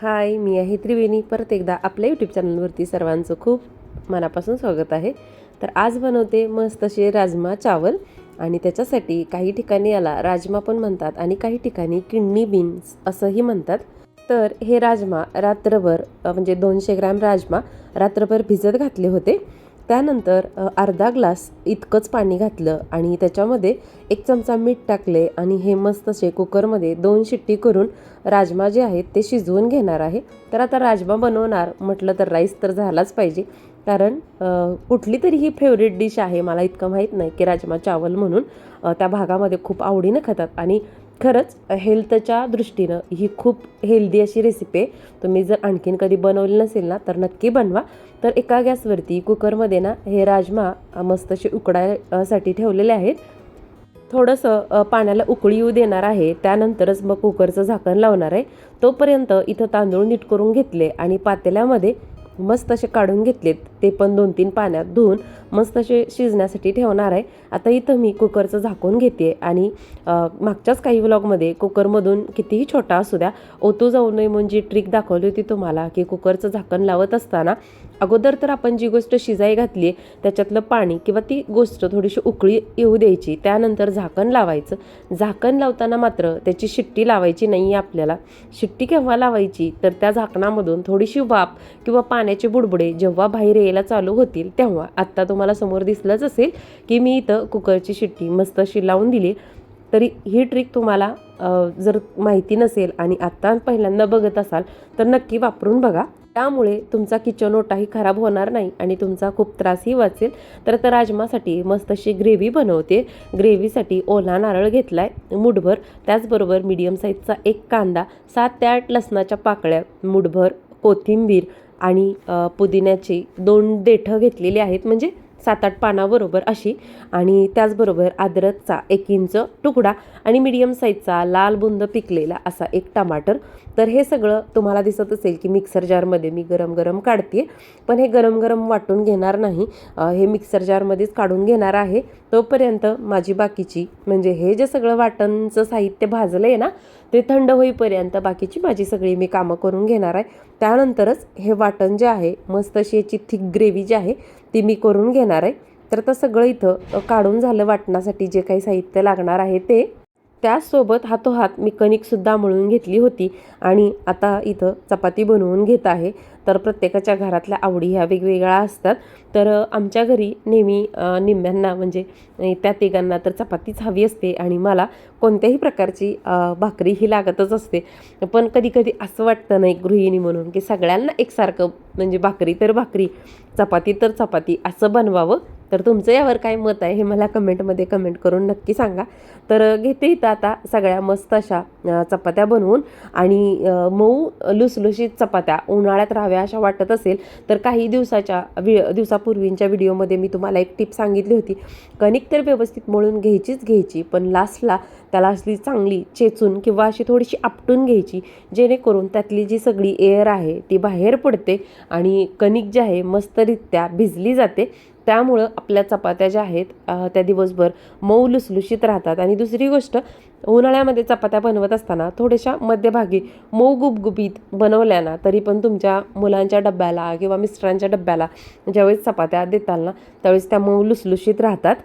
हाय मी आहे त्रिवेणी. परत एकदा आपल्या यूट्यूब चॅनलवरती सर्वांचं खूप मनापासून स्वागत आहे. तर आज बनवते मस्त असे राजमा चावल आणि त्याच्यासाठी काही ठिकाणी याला राजमा पण म्हणतात आणि काही ठिकाणी किडनी बीन्स असंही म्हणतात. तर हे राजमा रात्रभर म्हणजे दोनशे ग्रॅम राजमा रात्रभर भिजत घातले होते. त्यानंतर अर्धा ग्लास इतकंच पाणी घातलं आणि त्याच्यामध्ये एक चमचा मीठ टाकले आणि हे मस्त असे कुकरमध्ये दोन शिट्टी करून राजमा जे आहेत ते शिजवून घेणार आहे. तर आता राजमा बनवणार म्हटलं तर राईस तर झालाच पाहिजे. कारण कुठली तरी ही फेवरेट डिश आहे मला इतकं माहीत नाही की राजमा चावल म्हणून त्या भागामध्ये खूप आवडीनं खातात. आणि खरंच हेल्थच्या दृष्टीनं ही खूप हेल्दी अशी रेसिपी आहे. तुम्ही जर आणखीन कधी बनवली नसेल ना तर नक्की बनवा. तर एका गॅसवरती कुकरमध्ये ना हे राजमा अ, मस्त असे उकडायसाठी ठेवलेले आहेत. थोडंसं पाण्याला उकळी येऊ देणार आहे. त्यानंतरच मग कुकरचं झाकण लावणार आहे. तोपर्यंत इथं तांदूळ नीट करून घेतले आणि पातेल्यामध्ये मस्त असे काढून घेतलेत. ते पण दोन तीन पाण्यात धुवून मस्त असे शिजण्यासाठी ठेवणार आहे. आता इथं मी कुकरचं झाकून घेते आणि मागच्याच काही व्लॉगमध्ये कुकरमधून कितीही छोटा असू द्या ओतू जाऊ नये म्हणजे ट्रिक दाखवली होती तुम्हाला की कुकरचं झाकण लावत असताना अगोदर तर आपण जी गोष्ट शिजाई घातली आहे त्याच्यातलं पाणी किंवा ती गोष्ट थोडीशी उकळी येऊ द्यायची त्यानंतर झाकण लावायचं. झाकण लावताना मात्र त्याची शिट्टी लावायची नाही आहे आपल्याला. शिट्टी केव्हा लावायची? तर त्या झाकणामधून थोडीशी वाफ किंवा पाण्याचे बुडबुडे जेव्हा बाहेर यायला चालू होतील तेव्हा. आत्ता तुम्हाला समोर दिसलंच असेल की मी इथं कुकरची शिट्टी मस्त अशी लावून दिली तरी ही ट्रिक तुम्हाला जर माहिती नसेल आणि आत्ता पहिल्यांदा बघत असाल तर नक्की वापरून बघा. त्यामुळे तुमचा किचन ओटाही खराब होणार नाही आणि तुमचा खूप त्रासही वाचेल. तर आता राजमासाठी मस्त अशी ग्रेव्ही बनवते. ग्रेव्हीसाठी ओला नारळ घेतला आहे मुठभर. त्याचबरोबर मीडियम साईजचा एक कांदा सात ते आठ लसणाच्या पाकळ्या मुठभर कोथिंबीर आणि पुदिन्याची दोन देठं घेतलेली आहेत. म्हणजे सात आठ पानाबरोबर अशी आणि त्याचबरोबर अद्रकचा एक इंच तुकडा आणि मीडियम साईजचा लाल बुंद पिकलेला असा एक टमाटर. तर हे सगळं तुम्हाला दिसत असेल की मिक्सर जारमध्ये मी गरम गरम काढते पण हे गरम गरम वाटून घेणार नाही. हे मिक्सर जारमध्येच काढून घेणार आहे. तोपर्यंत माझी बाकीची म्हणजे हे जे सगळं वाटणचं साहित्य भाजलं आहे ना ते थंड होईपर्यंत बाकीची माझी सगळी मी कामं करून घेणार आहे. त्यानंतरच हे वाटण जे आहे मस्त अशी याची थिक ग्रेव्ही जी आहे ती मी करून घेणार आहे. तर आता सगळं इथं काढून झालं वाटण्यासाठी जे काही साहित्य लागणार आहे ते. त्याचसोबत हातोहात मी कणिकसुद्धा मळून घेतली होती आणि आता इथं चपाती बनवून घेत आहे. तर प्रत्येकाच्या घरातल्या आवडी ह्या वेगवेगळ्या असतात. तर आमच्या घरी नेहमी निम्म्यांना म्हणजे त्या तिघांना तर चपातीच हवी असते आणि मला कोणत्याही प्रकारची भाकरी ही लागतच असते. पण कधी कधी असं वाटतं नाही गृहिणी म्हणून की सगळ्यांना एकसारखं म्हणजे भाकरी तर भाकरी चपाती तर चपाती असं बनवावं. तर तुमचं यावर काय मत आहे हे मला कमेंटमध्ये कमेंट करून नक्की सांगा. तर घेते इथं आता सगळ्या मस्त अशा चपात्या बनवून आणि मऊ लुसलुशीत चपात्या उन्हाळ्यात राहाव्या अशा वाटत असेल तर काही दिवसाच्या वि दिवसापूर्वींच्या व्हिडिओमध्ये मी तुम्हाला एक टिप सांगितली होती. कणिक तर व्यवस्थित मळून घ्यायचीच घ्यायची पण लास्टला त्याला असली चांगली चेचून किंवा अशी थोडीशी आपटून घ्यायची जेणेकरून त्यातली जी सगळी एअर आहे ती बाहेर पडते आणि कणिक जी आहे मस्तरित्या भिजली जाते. त्यामुळं आपल्या चपात्या ज्या आहेत त्या दिवसभर मऊ लुसलुशीत राहतात. आणि दुसरी गोष्ट उन्हाळ्यामध्ये चपात्या बनवत असताना थोड्याशा मध्यभागी मऊ गुबगुबीत बनवल्या ना तरी पण तुमच्या मुलांच्या डब्याला किंवा मिस्टरांच्या डब्याला ज्यावेळेस चपात्या देताल ना त्यावेळेस त्या मऊ लुसलुशीत राहतात.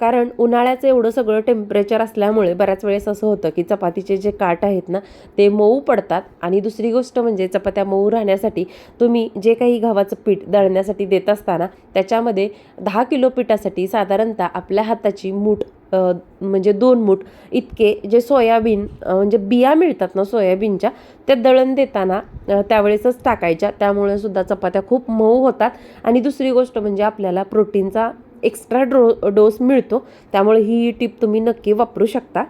कारण उन्हाळ्याचं एवढं सगळं टेम्परेचर असल्यामुळे बऱ्याच वेळेस असं होतं की चपातीचे जे काठ आहेत ना ते मऊ पडतात. आणि दुसरी गोष्ट म्हणजे चपात्या मऊ राहण्यासाठी तुम्ही जे काही गव्हाचं पीठ दळण्यासाठी देत असताना त्याच्यामध्ये दहा किलो पिठासाठी साधारणतः आपल्या हाताची मूठ म्हणजे दोन मूठ इतके जे सोयाबीन म्हणजे बिया मिळतात ना सोयाबीनच्या त्या दळण देताना त्यावेळेसच टाकायच्या. त्यामुळे सुद्धा चपात्या खूप मऊ होतात. आणि दुसरी गोष्ट म्हणजे आपल्याला प्रोटीनचा एक्स्ट्रा डो डोस मिळतो. त्यामुळे ही टीप तुम्ही नक्की वापरू शकता.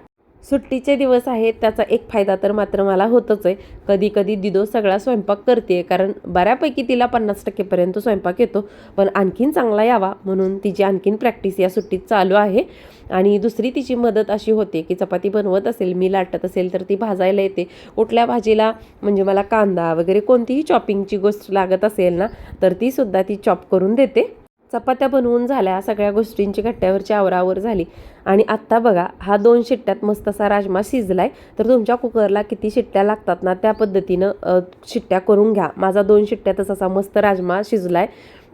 सुट्टीचे दिवस आहेत त्याचा एक फायदा तर मात्र मला होतच आहे. कधी कधी दिदो सगळा स्वयंपाक करते कारण बऱ्यापैकी तिला पन्नास टक्केपर्यंत स्वयंपाक येतो. पण आणखीन चांगला यावा म्हणून तिची आणखीन प्रॅक्टिस या सुट्टीत चालू आहे. आणि दुसरी तिची मदत अशी होते की चपाती बनवत असेल मी लाटत असेल तर ती भाजायला येते. कुठल्या भाजीला म्हणजे मला कांदा वगैरे कोणतीही चॉपिंगची गोष्ट लागत असेल ना तर तीसुद्धा ती चॉप करून देते. चपात्या बनवून झाल्या सगळ्या गोष्टींची कट्ट्यावरची आवरावर झाली. आणि आत्ता बघा हा दोन शिट्ट्यात मस्त असा राजमा शिजलाय. तर तुमच्या कुकरला किती शिट्ट्या लागतात ना त्या पद्धतीनं शिट्ट्या करून घ्या. माझा दोन शिट्ट्यातच असा मस्त राजमा शिजलाय.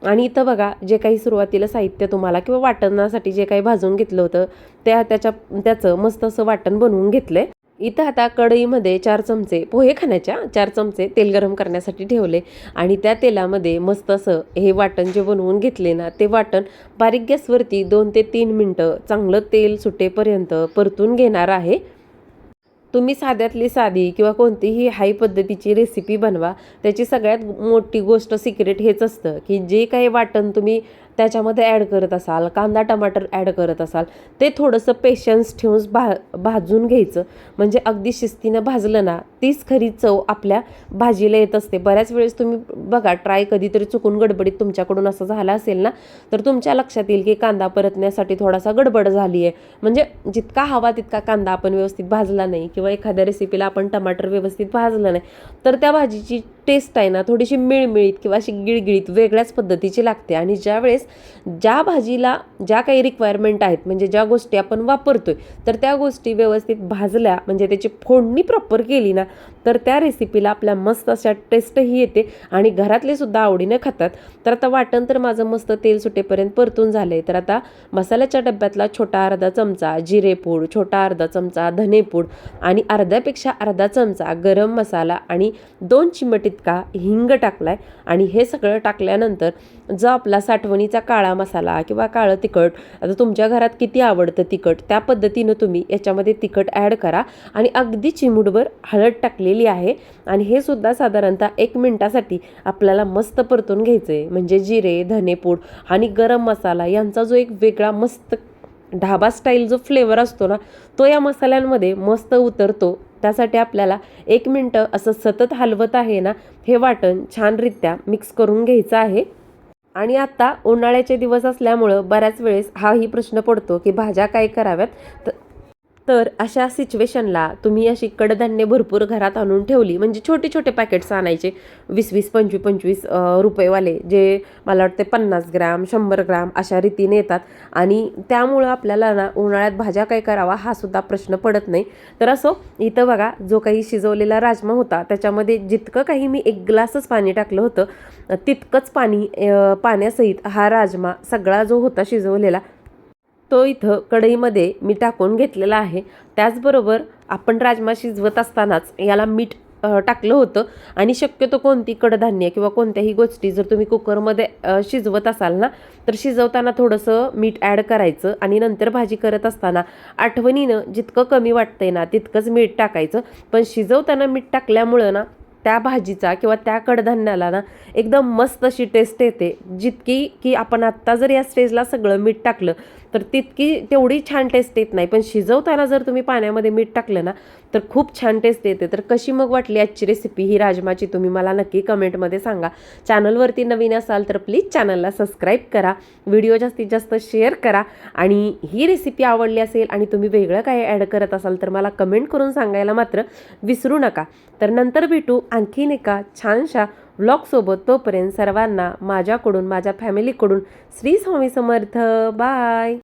आणि इथं बघा जे काही सुरुवातीला साहित्य तुम्हाला किंवा वाटणासाठी जे काही भाजून घेतलं होतं त्या त्याच्या त्याचं मस्त असं वाटण बनवून घेतलं आहे इथं आता कढईमध्ये चार चमचे पोहे खाण्याच्या चार चमचे तेल गरम करण्यासाठी ठेवले. आणि त्या तेलामध्ये मस्त असं हे वाटण जे बनवून घेतले ना ते वाटण बारीक गॅसवरती दोन ते तीन मिनटं चांगलं तेल सुटेपर्यंत परतून घेणार आहे. तुम्ही साध्यातली साधी किंवा कोणतीही हाय पद्धतीची रेसिपी बनवा. त्याची सगळ्यात मोठी गोष्ट सिक्रेट हेच असतं की जे काही वाटण तुम्ही त्याच्यामध्ये ॲड करत असाल कांदा टमाटर ॲड करत असाल ते थोडंसं पेशन्स ठेवून भा भाजून घ्यायचं. म्हणजे अगदी शिस्तीनं भाजलं ना तीच खरी चव आपल्या भाजीला येत असते. बऱ्याच वेळेस तुम्ही बघा ट्राय कधीतरी चुकून गडबडीत तुमच्याकडून असं झालं असेल ना तर तुमच्या लक्षात येईल की कांदा परतण्यासाठी थोडासा गडबड झाली आहे म्हणजे जितका हवा तितका कांदा आपण व्यवस्थित भाजला नाही किंवा एखाद्या रेसिपीला आपण टमाटर व्यवस्थित भाजलं नाही तर त्या भाजीची टेस्ट आहे ना थोडीशी मिळमिळीत किंवा अशी गिळगिळीत वेगळ्याच पद्धतीची लागते. आणि ज्या वेळेस ज्या भाजीला ज्या काही रिक्वायरमेंट आहेत म्हणजे ज्या गोष्टी आपण वापरतोय तर त्या गोष्टी व्यवस्थित भाजल्या म्हणजे त्याची फोडणी प्रॉपर केली ना तर त्या रेसिपीला आपल्या मस्त अशा टेस्टही येते. आणि घरातले सुद्धा आवडीनं खातात. तर आता वाटण तर माझं मस्त तेल सुटेपर्यंत परतून झालं आहे तर आता मसाल्याच्या डब्यातला छोटा अर्धा चमचा जिरेपूड छोटा अर्धा चमचा धनेपूड आणि अर्ध्यापेक्षा अर्धा चमचा गरम मसाला आणि दोन चिमट इतका हिंग टाकलाय. आणि हे सगळं टाकल्यानंतर जो आपला साठवणीचा काळा मसाला किंवा काळं तिखट आता तुमच्या घरात किती आवडतं तिखट त्या पद्धतीनं तुम्ही याच्यामध्ये तिखट ॲड करा. आणि अगदी चिमूटभर हळद टाकलेली आहे. आणि हे सुद्धा साधारणतः एक मिनटासाठी आपल्याला मस्त परतून घ्यायचं आहे म्हणजे जिरे धनेपूड आणि गरम मसाला यांचा जो एक वेगळा मस्त ढाबा स्टाईल जो फ्लेवर असतो ना तो या मसाल्यांमध्ये मस्त उतरतो. त्यासाठी आपल्याला एक मिनटं असं सतत हलवत आहे ना हे वाटण छानरित्या मिक्स करून घ्यायचं आहे. आणि आता उन्हाळ्याचे दिवस असल्यामुळं बऱ्याच वेळेस हाही प्रश्न पडतो की भाज्या काय कराव्यात? तर तर अशा सिच्युएशनला तुम्ही अशी कडधान्य भरपूर घरात आणून ठेवली. म्हणजे छोटे छोटे पॅकेट्स आणायचे. वीस वीस पंचवीस पंचवीस रुपयेवाले जे मला वाटते पन्नास ग्रॅम शंभर ग्रॅम अशा रीतीने येतात. आणि त्यामुळं आपल्याला ना उन्हाळ्यात भाज्या काय करावा हा सुद्धा प्रश्न पडत नाही. तर असो इथं बघा जो काही शिजवलेला राजमा होता त्याच्यामध्ये जितकं काही मी एक ग्लासच पाणी टाकलं होतं तितकंच पाणी पाण्यासहित हा राजमा सगळा जो होता शिजवलेला तो इथं कढईमध्ये मी टाकून घेतलेला आहे. त्याचबरोबर आपण राजमा शिजवत असतानाच याला मीठ टाकलं होतं. आणि शक्यतो कोणती कडधान्य किंवा कोणत्याही गोष्टी जर तुम्ही कुकरमध्ये शिजवत असाल ना तर शिजवताना थोडंसं मीठ ॲड करायचं आणि नंतर भाजी करत असताना आठवणीनं जितकं कमी वाटतंय ना तितकंच मीठ टाकायचं. पण शिजवताना मीठ टाकल्यामुळं ना त्या भाजीचा किंवा त्या कडधान्याला ना एकदम मस्त अशी टेस्ट येते. जितकी की आपण आत्ता जर या स्टेजला सगळं मीठ टाकलं तर तितकी तेवढी छान टेस्ट येत नाही. पण शिजवताना जर तुम्ही पाण्यामध्ये मीठ टाकलं ना तर खूप छान टेस्ट येते. तर कशी मग वाटली आजची रेसिपी ही राजमाची तुम्ही मला नक्की कमेंटमध्ये सांगा. चॅनलवरती नवीन असाल तर प्लीज चॅनलला सबस्क्राईब करा. व्हिडिओ जास्तीत जास्त शेअर करा. आणि ही रेसिपी आवडली असेल आणि तुम्ही वेगळं काय ॲड करत असाल तर मला कमेंट करून सांगायला मात्र विसरू नका. तर नंतर भेटू आणखीन एका छानशा व्लॉगसोबत तोपर्यंत सर्वांना माझ्याकडून माझ्या फॅमिलीकडून श्री स्वामी समर्थ. बाय